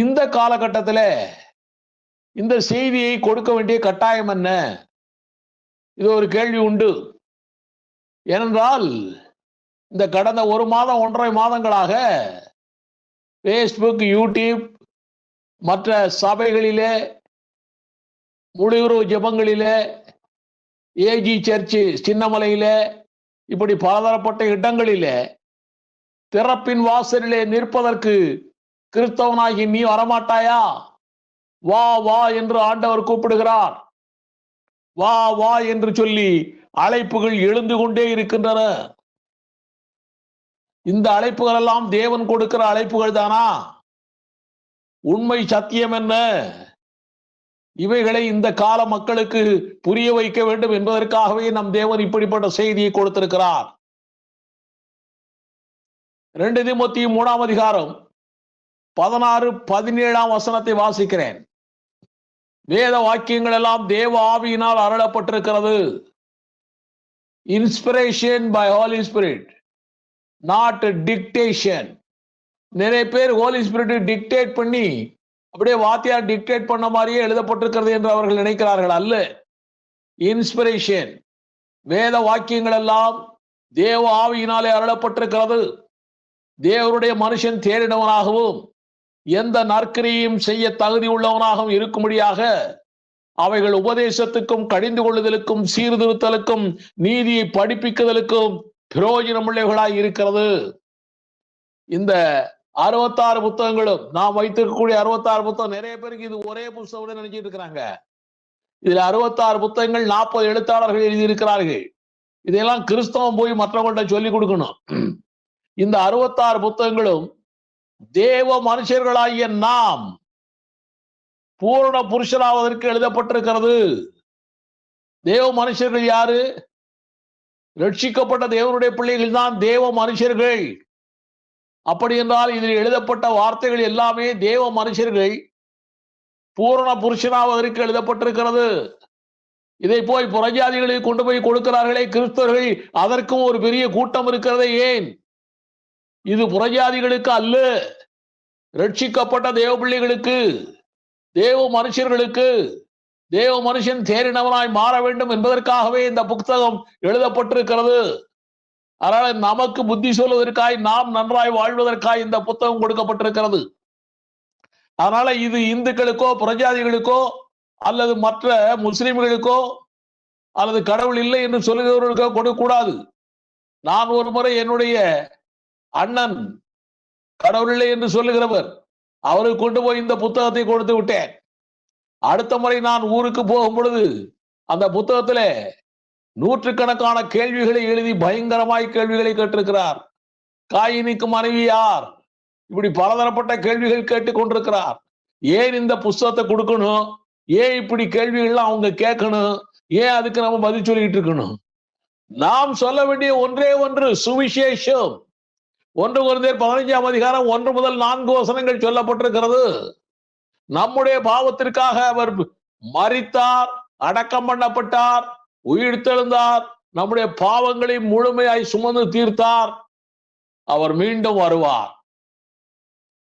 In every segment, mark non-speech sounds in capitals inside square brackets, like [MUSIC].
இந்த காலகட்டத்தில் இந்த செய்தியை கொடுக்க வேண்டிய கட்டாயம் என்ன? இது ஒரு கேள்வி உண்டு. ஏனென்றால் இந்த கடந்த ஒரு மாதம் ஒன்றரை மாதங்களாக ஃபேஸ்புக் யூடியூப் மற்ற சபைகளிலே முடிவுறவு ஜெபங்களிலே ஏஜி சர்ச்சு சின்னமலையிலே இப்படி பலதரப்பட்ட இடங்களிலே திறப்பின் வாசலிலே நிற்பதற்கு கிறிஸ்தவனாகி நீ வரமாட்டாயா? வா வா என்று ஆண்டவர் கூப்பிடுகிறார். வா வா என்று சொல்லி அழைப்புகள் எழுந்து கொண்டே இருக்கின்றன. இந்த அழைப்புகள் எல்லாம் தேவன் கொடுக்கிற அழைப்புகள் தானா? உண்மை சத்தியம் என்ன? இவைகளை இந்த கால மக்களுக்கு புரிய வைக்க வேண்டும் என்பதற்காகவே நம் தேவன் இப்படிப்பட்ட செய்தியை கொடுத்திருக்கிறார். ரெண்டு திமுத்தி மூணாம் அதிகாரம் பதினாறு பதினேழாம் வசனத்தை வாசிக்கிறேன். வேத வாக்கியங்கள் எல்லாம் தேவ ஆவியினால் அருளப்பட்டிருக்கிறது. Inspiration by holy spirit not dictation நிறைய பேர் ஹோலி ஸ்பிரிட் டிக்டேட் பண்ணி அப்படியே வாத்தியார் டிக்டேட் பண்ண மாதிரியே எழுதப்பட்டிருக்கிறது என்று அவர்கள் நினைக்கிறார்கள் அல்ல. இன்ஸ்பிரேஷன் வேத வாக்கியங்கள் எல்லாம் தேவ ஆவியினாலே அருளப்பட்டிருக்கிறது. தேவருடைய மனுஷன் தேறினவனாகவும் எந்த நற்கிரியும் செய்ய தகுதி உள்ளவனாகவும் இருக்கும்படியாக அவைகள் உபதேசத்துக்கும் கடிந்து கொள்ளுதலுக்கும் சீர்திருத்தலுக்கும் நீதியை படிப்பிக்குதலுக்கும் பிரயோஜனமுள்ளவர்களாய் இருக்கிறது. இந்த அறுபத்தாறு புத்தகங்களும் நாம் வைத்திருக்கக்கூடிய அறுபத்தாறு புத்தகம் நிறைய பேருக்கு இது ஒரே புத்தகம் நினைச்சிட்டு இருக்கிறாங்க. இதுல அறுபத்தாறு புத்தகங்கள் நாற்பது எழுத்தாளர்கள் எழுதியிருக்கிறார்கள். இதையெல்லாம் கிறிஸ்தவம் போய் மற்றவங்கள்ட்ட சொல்லி கொடுக்கணும். இந்த அறுபத்தாறு புத்தகங்களும் தேவ மனுஷர்களாகிய நாம் பூரண புருஷனாவதற்கு எழுதப்பட்டிருக்கிறது. தேவ மனுஷர்கள் யாரு? ரட்சிக்கப்பட்ட தேவனுடைய பிள்ளைகள் தான் தேவ மனுஷர்கள். அப்படி என்றால் இதில் எழுதப்பட்ட வார்த்தைகள் எல்லாமே தேவ மனுஷர்கள் பூரண புருஷனாவதற்கு எழுதப்பட்டிருக்கிறது. இதை போய் புறஜாதிகளில் கொண்டு போய் கொடுக்கிறார்களே கிறிஸ்தவர்கள் அதற்கும் ஒரு பெரிய கூட்டம் இருக்கிறதே ஏன்? இது புறஜாதிகளுக்கு அல்ல ரட்சிக்கப்பட்ட தேவ பிள்ளைகளுக்கு தேவ மனுஷர்களுக்கு தேவ மனுஷன் தேறினவனாய் மாற வேண்டும் என்பதற்காகவே இந்த புத்தகம் எழுதப்பட்டிருக்கிறது. அதனால நமக்கு புத்தி சொல்வதற்காய் நாம் நன்றாய் வாழ்வதற்காய் இந்த புத்தகம் கொடுக்கப்பட்டிருக்கிறது. அதனால இது இந்துக்களுக்கோ புறஜாதிகளுக்கோ அல்லது மற்ற முஸ்லிம்களுக்கோ அல்லது கடவுள் இல்லை என்று சொல்லுகிறவர்களுக்கோ கொடுக்கக்கூடாது. நான் ஒரு முறை என்னுடைய அண்ணன் கடவுள் இல்லை என்று சொல்லுகிறவர் அவருக்கு கொண்டு போய் இந்த புத்தகத்தை கொடுத்து விட்டேன். அடுத்த முறை நான் ஊருக்கு போகும் பொழுது அந்த புத்தகத்துல நூற்றுக்கணக்கான கேள்விகளை எழுதி பயங்கரமாய் கேள்விகளை கேட்டிருக்கிறார். காயினிக்கு மனைவி யார்? இப்படி பலதரப்பட்ட கேள்விகள் கேட்டு கொண்டிருக்கிறார். ஏன் இந்த புஸ்தகத்தை கொடுக்கணும்? ஏன் இப்படி கேள்விகள்லாம் அவங்க கேட்கணும்? ஏன் அதுக்கு நம்ம பதில் சொல்லிட்டு இருக்கணும்? நாம் சொல்ல வேண்டிய ஒன்றே ஒன்று சுவிசேஷம். ஒன்று குழந்தையர் பதினைஞ்சாம் அதிகாரம் ஒன்று முதல் நான்கு வசனங்கள் சொல்லப்பட்டிருக்கிறது. நம்முடைய பாவத்திற்காக அவர் மறித்தார் அடக்கம் பண்ணப்பட்டார் உயிர்த்தெழுந்தார் நம்முடைய பாவங்களை முழுமையாய் சுமந்து தீர்த்தார் அவர் மீண்டும் வருவார்.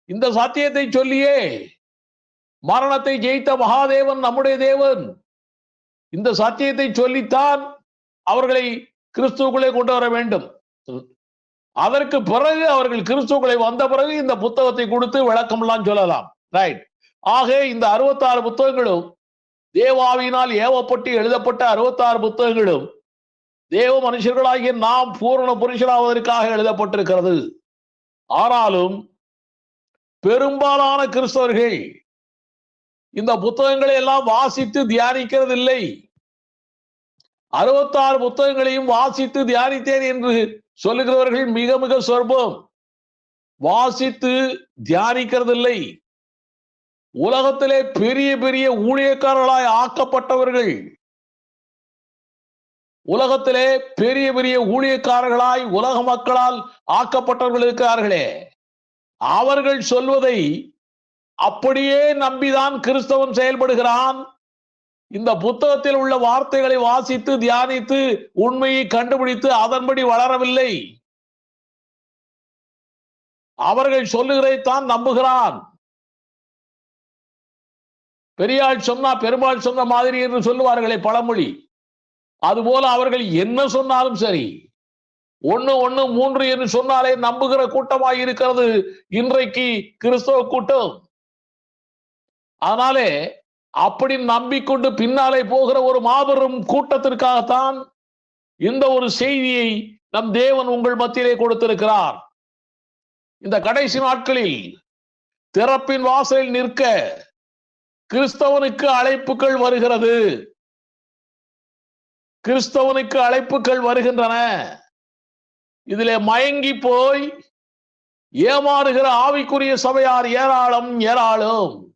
இந்த சத்தியத்தை சொல்லியே மரணத்தை ஜெயித்த மகாதேவன் நம்முடைய தேவன். இந்த சத்தியத்தை சொல்லித்தான் அவர்களை கிறிஸ்துவுக்குள்ளே கொண்டு வர வேண்டும். அதற்கு பிறகு அவர்கள் கிறிஸ்துக்களை வந்த பிறகு இந்த புத்தகத்தை கொடுத்து விளக்கம்லாம் சொல்லலாம். ரைட் ஆக இந்த அறுபத்தாறு புத்தகங்களும் தேவாவினால் ஏவப்பட்டு எழுதப்பட்ட அறுபத்தாறு புத்தகங்களும் தேவ மனுஷர்களாகிய நாம் பூரண புருஷனாவதற்காக எழுதப்பட்டிருக்கிறது. ஆனாலும் பெரும்பாலான கிறிஸ்தவர்கள் இந்த புத்தகங்களை எல்லாம் வாசித்து தியானிக்கிறதில்லை. அறுபத்தாறு புத்தகங்களையும் வாசித்து தியானித்தேன் என்று சொல்லுகிறவர்கள் மிக மிக சொற்பம். வாசித்து தியானிக்கிறதில்லை. உலகத்திலே பெரிய பெரிய ஊழியக்காரர்களாய் ஆக்கப்பட்டவர்கள். உலகத்திலே பெரிய பெரிய ஊழியக்காரர்களாய் உலக மக்களால் ஆக்கப்பட்டவர்கள் இருக்கிறார்களே. அவர்கள் சொல்வதை அப்படியே நம்பிதான் கிறிஸ்தவன் செயல்படுகிறான். இந்த புத்தகத்தில் உள்ள வார்த்தைகளை வாசித்து தியானித்து உண்மையை கண்டுபிடித்து அதன்படி வளரவில்லை. அவர்கள் சொல்லுகிறதைத்தான் நம்புகிறான். பெரியாள் சொன்னா பெருமாள் சொன்ன மாதிரி என்று சொல்லுவார்களே பழமொழி. அதுபோல அவர்கள் என்ன சொன்னாலும் சரி ஒண்ணு ஒண்ணு மூன்று என்று சொன்னாலே நம்புகிற கூட்டமாய் இருக்கிறது இன்றைக்கு கிறிஸ்தவ கூட்டம். அதனாலே அப்படி நம்பிக்கொண்டு பின்னாலே போகிற ஒரு மாபெரும் கூட்டத்திற்காகத்தான் இந்த ஒரு செய்தியை நம் தேவன் உங்கள் மத்தியிலே கொடுத்திருக்கிறார். இந்த கடைசி நாட்களில் திறப்பின் வாசலில் நிற்க கிறிஸ்தவனுக்கு அழைப்புகள் வருகிறது. கிறிஸ்தவனுக்கு அழைப்புகள் வருகின்றன. இதிலே மயங்கி போய் ஏமாறுகிற ஆவிக்குரிய சபையார் ஏராளம் ஏராளம்.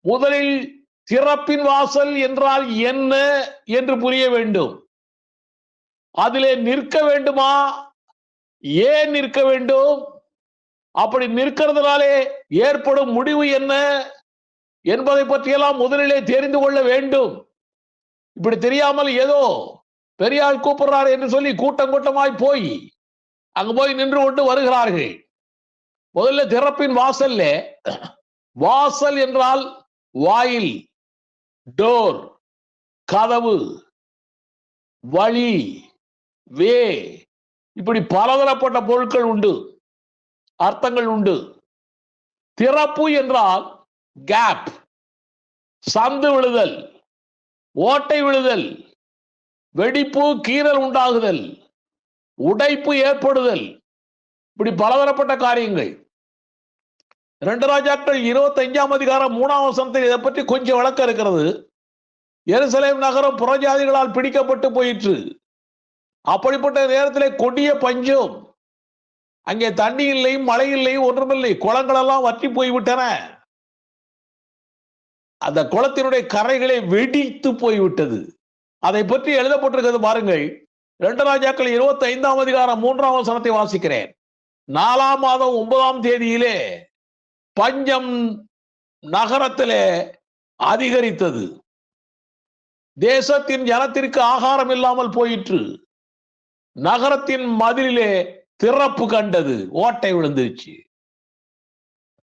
முதலில் திறப்பின் வாசல் என்றால் என்ன என்று புரிய வேண்டும். அதிலே நிற்க வேண்டுமா? ஏன் நிற்க வேண்டும்? அப்படி நிற்கிறதுனாலே ஏற்படும் முடிவு என்ன என்பதை பற்றியெல்லாம் முதலிலே தெரிந்து கொள்ள வேண்டும். இப்படி தெரியாமல் ஏதோ பெரியாள் கூப்பிடுறார் என்று சொல்லி கூட்டம் கூட்டமாய் போய் அங்கு போய் நின்று கொண்டு வருகிறார்கள். முதல்ல திறப்பின் வாசல்ல வாசல் என்றால் வாயில் டோர் கதவு வழி வே. இப்படி பலதரப்பட்ட பொருட்கள் உண்டு. அர்த்தங்கள் உண்டு. திறப்பு என்றால் கேப் சந்து விழுதல் ஓட்டை விழுதல் வெடிப்பு கீறல் உண்டாகுதல் உடைப்பு ஏற்படுதல். இப்படி பலதரப்பட்ட காரியங்கள். ரெண்டு ராஜாக்கள் இருபத்தி அஞ்சாம் அதிகாரம் மூணாம் வசனத்தில் இதை பற்றி கொஞ்சம் விளக்கம் இருக்கிறது. எருசலேம் நகரம் புறஜாதிகளால் பிடிக்கப்பட்டு போயிற்று. அப்படிப்பட்ட நேரத்தில் கொடிய பஞ்சம். அங்கே தண்ணி இல்லை மழை இல்லை ஒன்றுமில்லை. குளங்கள் எல்லாம் வற்றி போய்விட்டன. அந்த குளத்தினுடைய கரைகளை வெடித்து போய்விட்டது. அதை பற்றி எழுதப்பட்டிருக்கிறது பாருங்கள். இரண்டு ராஜாக்கள் இருபத்தி ஐந்தாம் அதிகாரம் மூன்றாம் வசனத்தை வாசிக்கிறேன். நாலாம் மாதம் ஒன்பதாம் தேதியிலே பஞ்சம் நகரத்திலே அதிகரித்தது. தேசத்தின் ஜனத்திற்கு ஆகாரம் இல்லாமல் போயிற்று. நகரத்தின் மதிலிலே திறப்பு கண்டது. ஓட்டை விழுந்துருச்சு.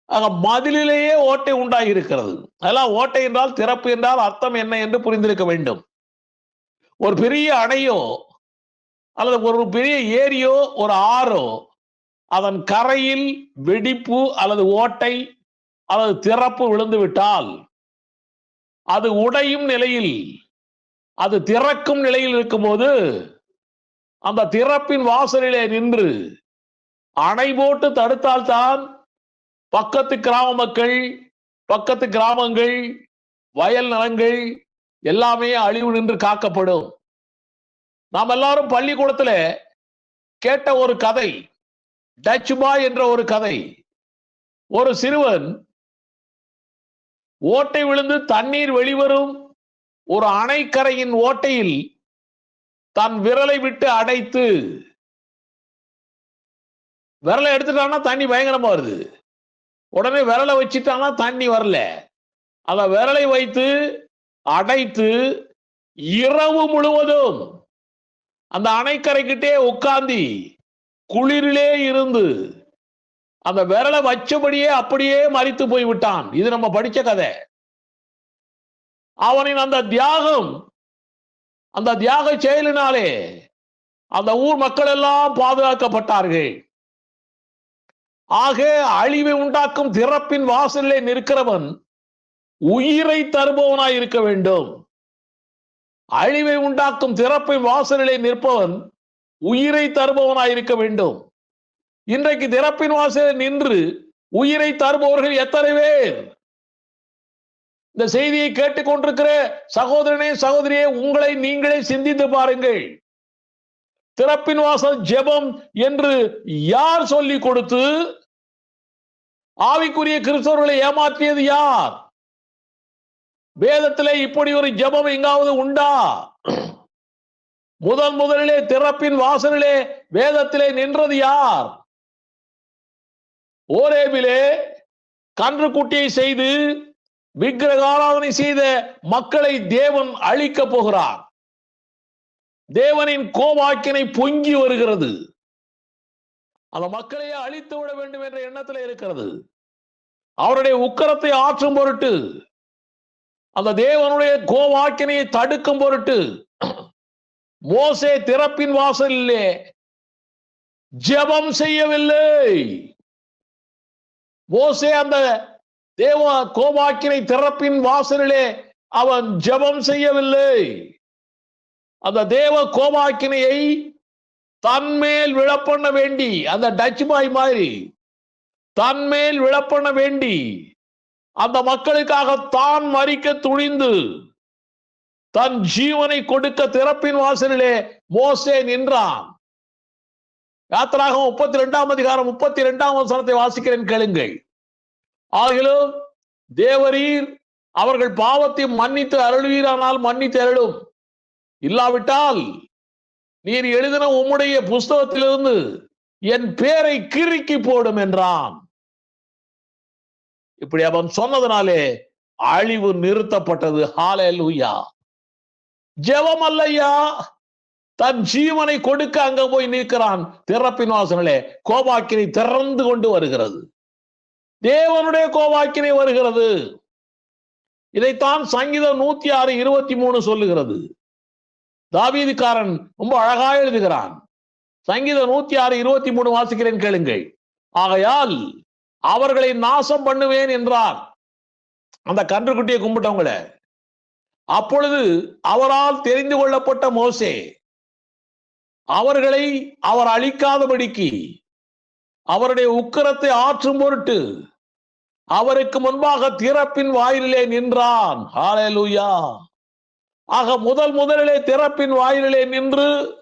ஆக மதிலிலேயே ஓட்டை உண்டாகி இருக்கிறது அதெல்லாம் ஓட்டை என்றால் திறப்பு என்றால் அர்த்தம் என்ன என்று புரிந்திருக்க வேண்டும். ஒரு பெரிய அணையோ அல்லது ஒரு பெரிய ஏரியோ ஒரு ஆறோ அதன் கரையில் வெடிப்பு அல்லது ஓட்டை அல்லது திறப்பு விழுந்து விட்டால் அது உடையும் நிலையில் அது திறக்கும் நிலையில் இருக்கும்போது அந்த திறப்பின் வாசலிலே நின்று அணை போட்டு தடுத்தால்தான் பக்கத்து கிராம மக்கள் பக்கத்து கிராமங்கள் வயல் நலங்கள் எல்லாமே அழிவு நின்று காக்கப்படும். நாம் எல்லாரும் பள்ளிக்கூடத்தில் கேட்ட ஒரு கதை டச் பாய் என்ற ஒரு கதை. ஒரு சிறுவன் ஓட்டை விழுந்து தண்ணீர் வெளிவரும் ஒரு அணைக்கரையின் ஓட்டையில் தன் விரலை விட்டு அடைத்து விரலை எடுத்துட்டான்னா தண்ணி பயங்கரமா வருது. உடனே விரலை வச்சுட்டான்னா தண்ணி வரல. அத விரலை வைத்து அடைத்து இரவு முழுவதும் அந்த அணைக்கரைக்கிட்டே உட்காந்தி குளிரிலே இருந்து அந்த விரலை வச்சபடியே அப்படியே மறித்து போய் விட்டான் இது நம்ம படிச்ச கதை. அவனின் அந்த தியாகம் அந்த தியாக செயலினாலே அந்த ஊர் மக்கள் எல்லாம் பாதுகாக்கப்பட்டார்கள். ஆக அழிவை உண்டாக்கும் திறப்பின் வாசலிலே நிற்கிறவன் உயிரை தருபவனாய் இருக்க வேண்டும். அழிவை உண்டாக்கும் திறப்பின் வாசலிலே நிற்பவன் உயிரை தருபவனாய் இருக்க வேண்டும். இன்றைக்கு திறப்பின் வாசலில் நின்று உயிரை தருபவர்கள் எத்தனை பேர்? இந்த செய்தியை கேட்டுக்கொண்டிருக்கிற சகோதரனே சகோதரியே உங்களை நீங்களே சிந்தித்து பாருங்கள். திறப்பின் வாசல் ஜெபம் என்று யார் சொல்லி கொடுத்து ஆவிக்குரிய கிறிஸ்தவர்களை ஏமாற்றியது யார்? வேதத்திலே இப்படி ஒரு ஜெபம் எங்காவது உண்டா? முதன் முதலிலே திறப்பின் வாசலிலே வேதத்திலே நின்றது யார்? ஓரேபிலே கன்று குட்டியை செய்து விக்கிரகாராதனை செய்த மக்களை தேவன் அழிக்க போகிறார். தேவனின் கோவாக்கினை பொங்கி வருகிறது. அந்த மக்களையே அழித்து விட வேண்டும் என்ற எண்ணத்தில் இருக்கிறது. அவருடைய உக்கரத்தை ஆற்றும் பொருட்டு அந்த தேவனுடைய கோவாக்கினையை தடுக்கும் பொருட்டு மோசே திறப்பின் வாசலிலே ஜெபம் செய்யவில்லை. மோசே அந்த தேவ கோபாக்கினை திறப்பின் வாசலிலே அவன் ஜெபம் செய்யவில்லை. அந்த தேவ கோபாக்கினையை தன்மேல் விழப்பண்ண வேண்டி அந்த டச் பாய் மாதிரி தன்மேல் விழப்பண்ண வேண்டி அந்த மக்களுக்காக தான் மறிக்க துணிந்து தன் ஜீவனை கொடுக்க திறப்பின் வாசலிலே மோசே நின்றான். யாத்திராக முப்பத்தி ரெண்டாம் அதிகாரம் முப்பத்தி இரண்டாம் வசனத்தை வாசிக்கிறேன் கேளுங்கள். ஆகிலும் தேவரீர் அவர்கள் பாவத்தை மன்னித்து அருள்வீரானால் மன்னித்து அருளும். இல்லாவிட்டால் நீர் எழுதின உம்முடைய புஸ்தகத்திலிருந்து என் பேரை கிறுக்கி போடும் என்றான். இப்படி அவன் சொன்னதுனாலே அழிவு நிறுத்தப்பட்டது. ஹாலேலூயா ஜெபம் அல்லையா தன் ஜீவனை கொடுக்க அங்க போய் நிற்கிறான். திறப்பின் வாசனிலே கோபாக்கினை திறந்து கொண்டு வருகிறது. தேவனுடைய கோபாக்கினை வருகிறது. இதைத்தான் சங்கீதம் நூத்தி ஆறு இருபத்தி மூணு சொல்லுகிறது. தாவீதிக்காரன் ரொம்ப அழகா எழுதுகிறான். சங்கீதம் நூத்தி ஆறு இருபத்தி மூணு வாசிக்கிறேன் கேளுங்கள். ஆகையால் அவர்களை நாசம் பண்ணுவேன் என்றார். அந்த கன்றுக்குட்டியை கும்பிட்டவங்கள அப்பொழுது அவரால் தெரிந்து கொள்ளப்பட்ட மோசே அவர்களை அவர் அழிக்காதபடிக்கு அவருடைய உக்கிரத்தை ஆற்றும் பொருட்டு அவருக்கு முன்பாக திறப்பின் வாயிலே நின்றான். ஹalleluya ஆக முதல் முதலிலே திறப்பின் வாயிலே நின்று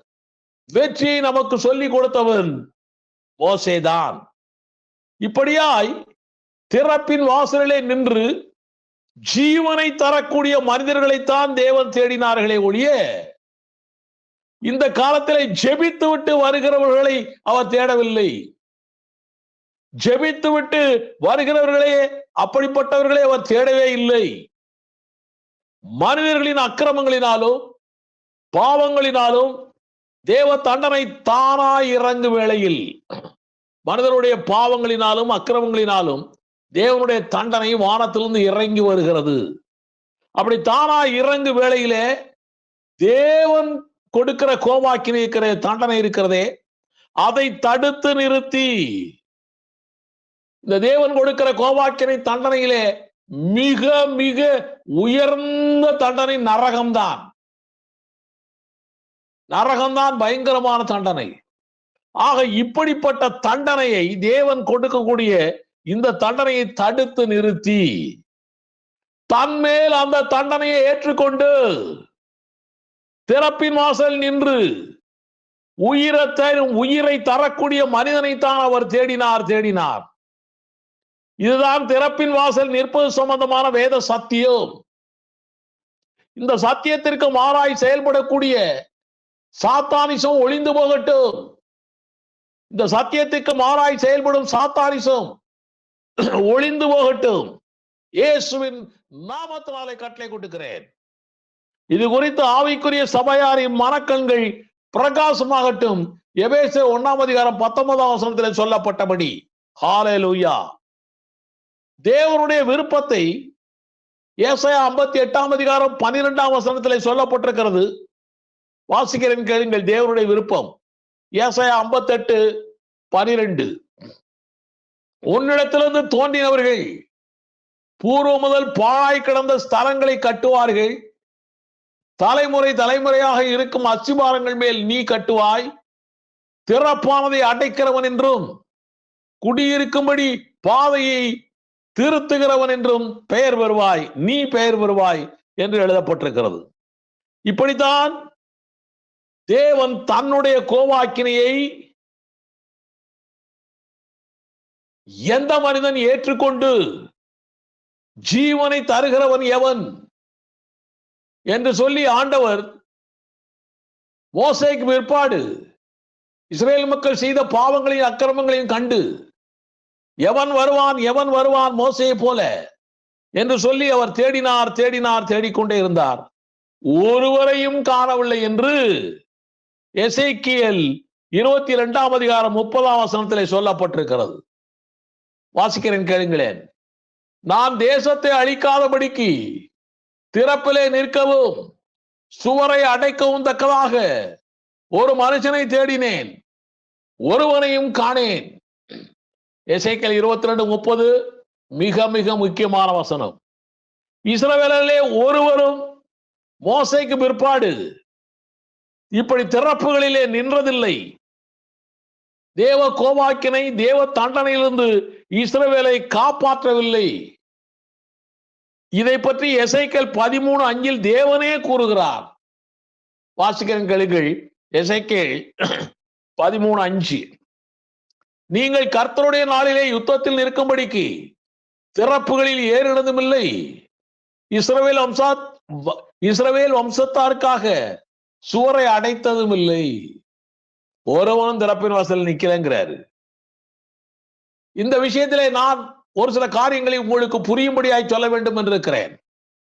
வெற்றியை நமக்கு சொல்லிக் கொடுத்தவன் மோசேதான். இப்படியாய் திறப்பின் வாசலிலே நின்று ஜீவனை தரக்கூடிய மனிதர்களைத்தான் தேவன் தேடினார்களே ஒழிய இந்த காலத்திலே ஜெபித்து விட்டு வருகிறவர்களை அவர் தேடவில்லை. ஜெபித்து விட்டு வருகிறவர்களே அப்படிப்பட்டவர்களை அவர் தேடவே இல்லை. மனிதர்களின் அக்கிரமங்களினாலும் பாவங்களினாலும் தேவ தண்டனை தானா இறங்கு வேளையில் மனிதனுடைய பாவங்களினாலும் அக்கிரமங்களினாலும் தேவனுடைய தண்டனை வானத்திலிருந்து இறங்கி வருகிறது. அப்படி தானா இறங்கு வேளையிலே தேவன் கொடுக்கிற கோபாக்கினை இருக்கிற தண்டனை இருக்கிறதே அதை தடுத்து நிறுத்தி. இந்த தேவன் கொடுக்கிற கோபாக்கினை தண்டனையிலே மிக மிக உயர்ந்த தண்டனை நரகம்தான். நரகம்தான் பயங்கரமான தண்டனை. ஆக இப்படிப்பட்ட தண்டனையை தேவன் கொடுக்கக்கூடிய இந்த தண்டனையை தடுத்து நிறுத்தி தன்மேல் அந்த தண்டனையை ஏற்றுக்கொண்டு திறப்பின் வாசல் நின்று உயிரத்தை உயிரை தரக்கூடிய மனிதனைத்தான் அவர் தேடினார் தேடினார். இதுதான் திறப்பின் வாசல் நிற்பது சம்பந்தமான வேத சத்தியம். இந்த சத்தியத்திற்கு மாறாய் செயல்படக்கூடிய சாத்தானிசம் ஒளிந்து போகட்டும். இந்த சத்தியத்துக்கு மாறாய் செயல்படும் சாத்தானிசம் [CLEARS THROAT] ஒளிந்து போகட்டும். இயேசுவின் நாமத்தினாலே கட்டளை கொடுக்கிறேன். இது குறித்து ஆவிக்குரிய சபையாரின் மனக்கண்கள் பிரகாசமாகட்டும். எபேச ஒன்னாம் அதிகாரம் பத்தொன்பதாம் வசனத்தில் சொல்லப்பட்டபடி. ஹாலே லூயா தேவனுடைய விருப்பத்தை ஏசாயா ஐம்பத்தி எட்டாம் அதிகாரம் பன்னிரெண்டாம் வசனத்தில் சொல்லப்பட்டிருக்கிறது. வாசிக்கிறேன் கேளுங்கள் தேவனுடைய விருப்பம். ஏசாயா ஐம்பத்தெட்டு பனிரெண்டு. உன்னிடத்திலிருந்து தோன்றினவர்கள் பூர்வ முதல் பாழாய் கிடந்த ஸ்தலங்களை கட்டுவார்கள். தலைமுறை தலைமுறையாக இருக்கும் அச்சுபாரங்கள் மேல் நீ கட்டுவாய். திறப்பானதை அடைக்கிறவன் என்றும் குடியிருக்கும்படி பாதையை திருத்துகிறவன் என்றும் பெயர் வருவாய் நீ பெயர் வருவாய் என்று எழுதப்பட்டிருக்கிறது. இப்படித்தான் தேவன் தன்னுடைய கோவாக்கினையை எந்த மனிதன் ஏற்றுக்கொண்டு ஜீவனை தருகிறவன் எவன்? என்று சொல்லி ஆண்டவர் மோசைக்கு பிற்பாடு இஸ்ரேல் மக்கள் செய்த பாவங்களையும் அக்கிரமங்களையும் கண்டு எவன் வருவான் எவன் வருவான் மோசையை போல? என்று சொல்லி அவர் தேடினார் தேடினார் தேடிக்கொண்டே இருந்தார். ஒருவரையும் காணவில்லை என்று எசேக்கியல் இருபத்தி இரண்டாம் அதிகாரம் முப்பதாம் வசனத்திலே சொல்லப்பட்டிருக்கிறது. வாசிக்கிறேன் கேளுங்களேன். நான் தேசத்தை அழிக்காதபடிக்கு திறப்பிலே நிற்கவும் சுவரை அடைக்கவும் தக்கதாக ஒரு மனுஷனை தேடினேன். ஒருவனையும் காணேன். இசைக்கள் இருபத்தி ரெண்டு முப்பது மிக மிக முக்கியமான வசனம். இஸ்ரவேலே ஒருவரும் மோசைக்கு பிற்பாடு இப்படி திறப்புகளிலே நின்றதில்லை. தேவ கோபாக்கினை தேவ தண்டனையிலிருந்து இஸ்ரவேலை காப்பாற்றவில்லை. இதை பற்றி எசைக்கல் பதிமூணு அஞ்சில் தேவனே கூறுகிறார். வாசிக்கிறேன் கழுகள் எசைக்கேள் பதிமூணு அஞ்சு. நீங்கள் கர்த்தருடைய நாளிலே யுத்தத்தில் நிற்கும்படிக்கு திறப்புகளில் ஏறினதுமில்லை. இஸ்ரவேல் வம்சா வ- இஸ்ரவேல் வம்சத்தாருக்காக சுவரை அடைத்ததும் இல்லை ஒருவனும் திறப்பின் வாசல் நிக்கிறேங்கிறாரு இந்த விஷயத்திலே நான் ஒரு சில காரியங்களை உங்களுக்கு புரியும்படியாய் சொல்ல வேண்டும் என்று இருக்கிறேன்.